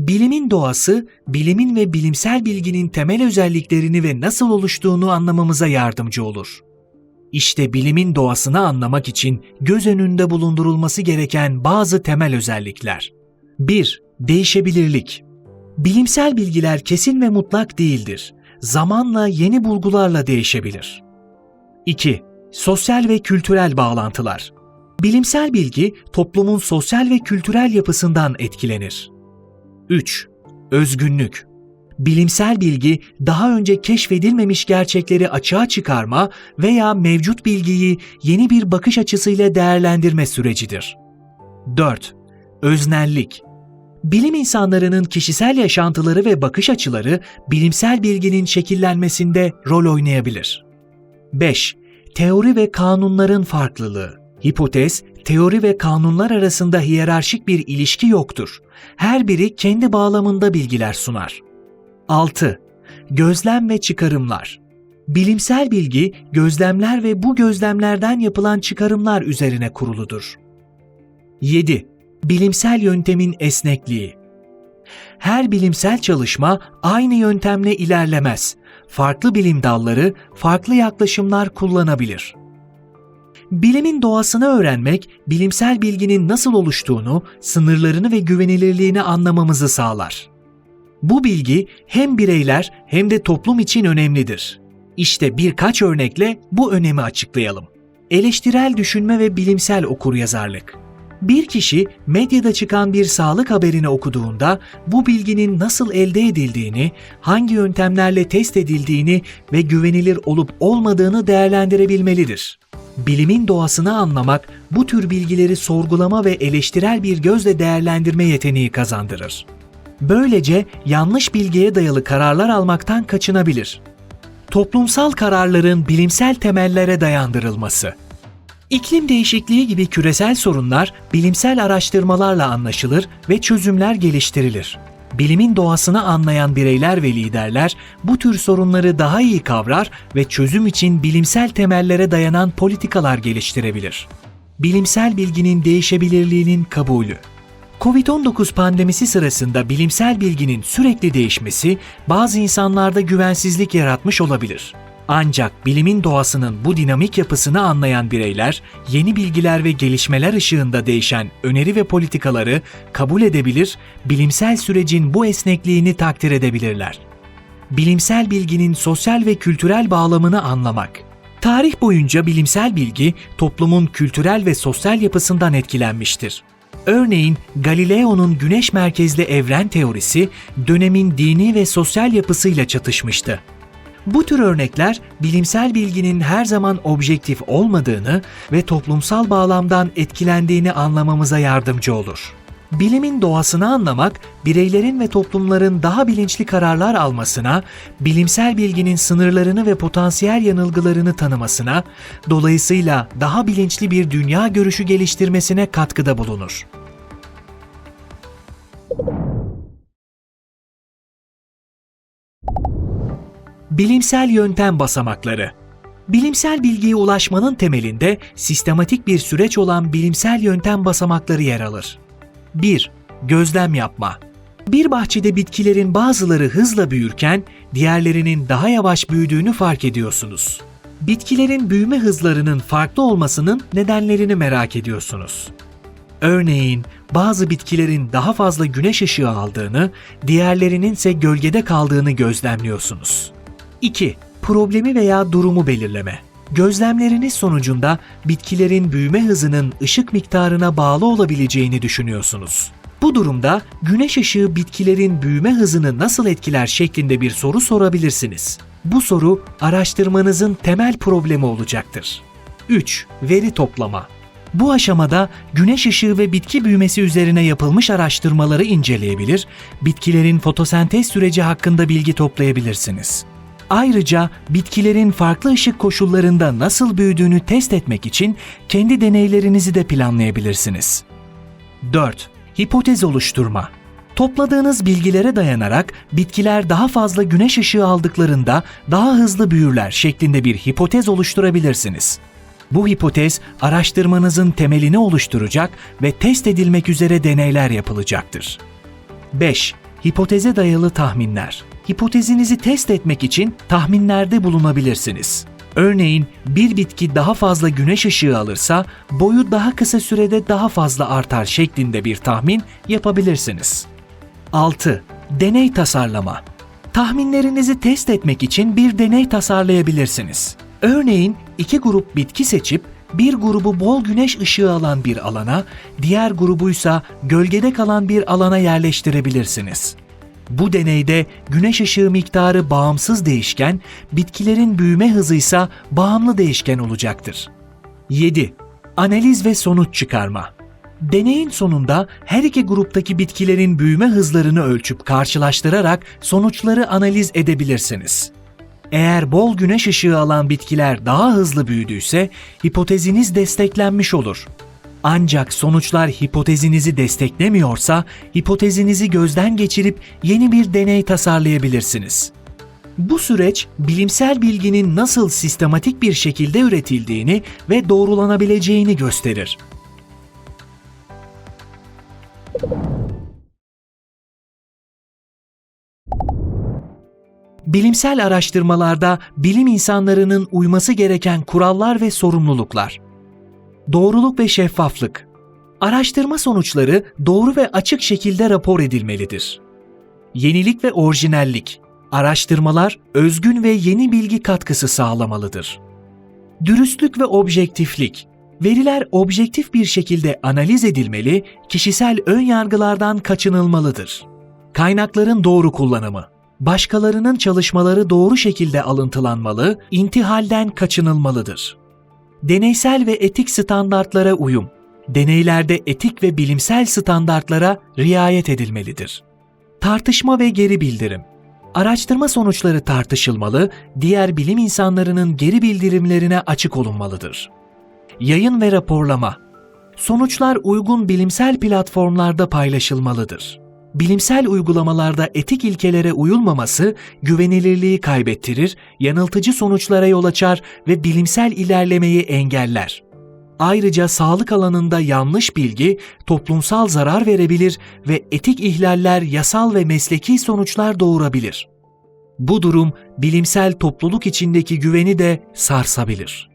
Bilimin doğası, bilimin ve bilimsel bilginin temel özelliklerini ve nasıl oluştuğunu anlamamıza yardımcı olur. İşte bilimin doğasını anlamak için göz önünde bulundurulması gereken bazı temel özellikler. 1. Değişebilirlik. Bilimsel bilgiler kesin ve mutlak değildir. Zamanla yeni bulgularla değişebilir. 2. Sosyal ve kültürel bağlantılar. Bilimsel bilgi toplumun sosyal ve kültürel yapısından etkilenir. 3. Özgünlük. Bilimsel bilgi daha önce keşfedilmemiş gerçekleri açığa çıkarma veya mevcut bilgiyi yeni bir bakış açısıyla değerlendirme sürecidir. 4. Öznellik. Bilim insanlarının kişisel yaşantıları ve bakış açıları bilimsel bilginin şekillenmesinde rol oynayabilir. 5. Teori ve kanunların farklılığı. Hipotez, teori ve kanunlar arasında hiyerarşik bir ilişki yoktur. Her biri kendi bağlamında bilgiler sunar. 6. Gözlem ve çıkarımlar. Bilimsel bilgi, gözlemler ve bu gözlemlerden yapılan çıkarımlar üzerine kuruludur. 7. Bilimsel yöntemin esnekliği. Her bilimsel çalışma aynı yöntemle ilerlemez. Farklı bilim dalları farklı yaklaşımlar kullanabilir. Bilimin doğasını öğrenmek, bilimsel bilginin nasıl oluştuğunu, sınırlarını ve güvenilirliğini anlamamızı sağlar. Bu bilgi hem bireyler hem de toplum için önemlidir. İşte birkaç örnekle bu önemi açıklayalım. Eleştirel düşünme ve bilimsel okuryazarlık. Bir kişi medyada çıkan bir sağlık haberini okuduğunda bu bilginin nasıl elde edildiğini, hangi yöntemlerle test edildiğini ve güvenilir olup olmadığını değerlendirebilmelidir. Bilimin doğasını anlamak bu tür bilgileri sorgulama ve eleştirel bir gözle değerlendirme yeteneği kazandırır. Böylece yanlış bilgiye dayalı kararlar almaktan kaçınabilir. Toplumsal kararların bilimsel temellere dayandırılması. İklim değişikliği gibi küresel sorunlar bilimsel araştırmalarla anlaşılır ve çözümler geliştirilir. Bilimin doğasını anlayan bireyler ve liderler bu tür sorunları daha iyi kavrar ve çözüm için bilimsel temellere dayanan politikalar geliştirebilir. Bilimsel bilginin değişebilirliğinin kabulü. Covid-19 pandemisi sırasında bilimsel bilginin sürekli değişmesi bazı insanlarda güvensizlik yaratmış olabilir. Ancak bilimin doğasının bu dinamik yapısını anlayan bireyler, yeni bilgiler ve gelişmeler ışığında değişen öneri ve politikaları kabul edebilir, bilimsel sürecin bu esnekliğini takdir edebilirler. Bilimsel bilginin sosyal ve kültürel bağlamını anlamak. Tarih boyunca bilimsel bilgi toplumun kültürel ve sosyal yapısından etkilenmiştir. Örneğin Galileo'nun güneş merkezli evren teorisi dönemin dini ve sosyal yapısıyla çatışmıştı. Bu tür örnekler bilimsel bilginin her zaman objektif olmadığını ve toplumsal bağlamdan etkilendiğini anlamamıza yardımcı olur. Bilimin doğasını anlamak, bireylerin ve toplumların daha bilinçli kararlar almasına, bilimsel bilginin sınırlarını ve potansiyel yanılgılarını tanımasına, dolayısıyla daha bilinçli bir dünya görüşü geliştirmesine katkıda bulunur. Bilimsel yöntem basamakları Bilimsel bilgiye ulaşmanın temelinde sistematik bir süreç olan bilimsel yöntem basamakları yer alır. 1. Gözlem yapma. Bir bahçede bitkilerin bazıları hızla büyürken diğerlerinin daha yavaş büyüdüğünü fark ediyorsunuz. Bitkilerin büyüme hızlarının farklı olmasının nedenlerini merak ediyorsunuz. Örneğin bazı bitkilerin daha fazla güneş ışığı aldığını, diğerlerinin ise gölgede kaldığını gözlemliyorsunuz. 2. Problemi veya durumu belirleme. Gözlemleriniz sonucunda bitkilerin büyüme hızının ışık miktarına bağlı olabileceğini düşünüyorsunuz. Bu durumda güneş ışığı bitkilerin büyüme hızını nasıl etkiler şeklinde bir soru sorabilirsiniz. Bu soru araştırmanızın temel problemi olacaktır. 3. Veri toplama. Bu aşamada güneş ışığı ve bitki büyümesi üzerine yapılmış araştırmaları inceleyebilir, bitkilerin fotosentez süreci hakkında bilgi toplayabilirsiniz. Ayrıca bitkilerin farklı ışık koşullarında nasıl büyüdüğünü test etmek için kendi deneylerinizi de planlayabilirsiniz. 4. Hipotez oluşturma. Topladığınız bilgilere dayanarak bitkiler daha fazla güneş ışığı aldıklarında daha hızlı büyürler şeklinde bir hipotez oluşturabilirsiniz. Bu hipotez araştırmanızın temelini oluşturacak ve test edilmek üzere deneyler yapılacaktır. 5. hipoteze dayalı tahminler. Hipotezinizi test etmek için tahminlerde bulunabilirsiniz. Örneğin bir bitki daha fazla güneş ışığı alırsa boyu daha kısa sürede daha fazla artar şeklinde bir tahmin yapabilirsiniz. 6. Deney tasarlama. Tahminlerinizi test etmek için bir deney tasarlayabilirsiniz. Örneğin iki grup bitki seçip bir grubu bol güneş ışığı alan bir alana, diğer grubuysa gölgede kalan bir alana yerleştirebilirsiniz. Bu deneyde güneş ışığı miktarı bağımsız değişken, bitkilerin büyüme hızı ise bağımlı değişken olacaktır. 7. Analiz ve sonuç çıkarma. Deneyin sonunda her iki gruptaki bitkilerin büyüme hızlarını ölçüp karşılaştırarak sonuçları analiz edebilirsiniz. Eğer bol güneş ışığı alan bitkiler daha hızlı büyüdüyse hipoteziniz desteklenmiş olur. Ancak sonuçlar hipotezinizi desteklemiyorsa hipotezinizi gözden geçirip yeni bir deney tasarlayabilirsiniz. Bu süreç bilimsel bilginin nasıl sistematik bir şekilde üretildiğini ve doğrulanabileceğini gösterir. Bilimsel araştırmalarda bilim insanlarının uyması gereken kurallar ve sorumluluklar. Doğruluk ve şeffaflık. Araştırma sonuçları doğru ve açık şekilde rapor edilmelidir. Yenilik ve orijinallik. Araştırmalar özgün ve yeni bilgi katkısı sağlamalıdır. Dürüstlük ve objektiflik. Veriler objektif bir şekilde analiz edilmeli, kişisel ön yargılardan kaçınılmalıdır. Kaynakların doğru kullanımı. Başkalarının çalışmaları doğru şekilde alıntılanmalı, intihalden kaçınılmalıdır. Deneysel ve etik standartlara uyum. Deneylerde etik ve bilimsel standartlara riayet edilmelidir. Tartışma ve geri bildirim. Araştırma sonuçları tartışılmalı, diğer bilim insanlarının geri bildirimlerine açık olunmalıdır. Yayın ve raporlama. Sonuçlar uygun bilimsel platformlarda paylaşılmalıdır. Bilimsel uygulamalarda etik ilkelere uyulmaması güvenilirliği kaybettirir, yanıltıcı sonuçlara yol açar ve bilimsel ilerlemeyi engeller. Ayrıca sağlık alanında yanlış bilgi toplumsal zarar verebilir ve etik ihlaller yasal ve mesleki sonuçlar doğurabilir. Bu durum bilimsel topluluk içindeki güveni de sarsabilir.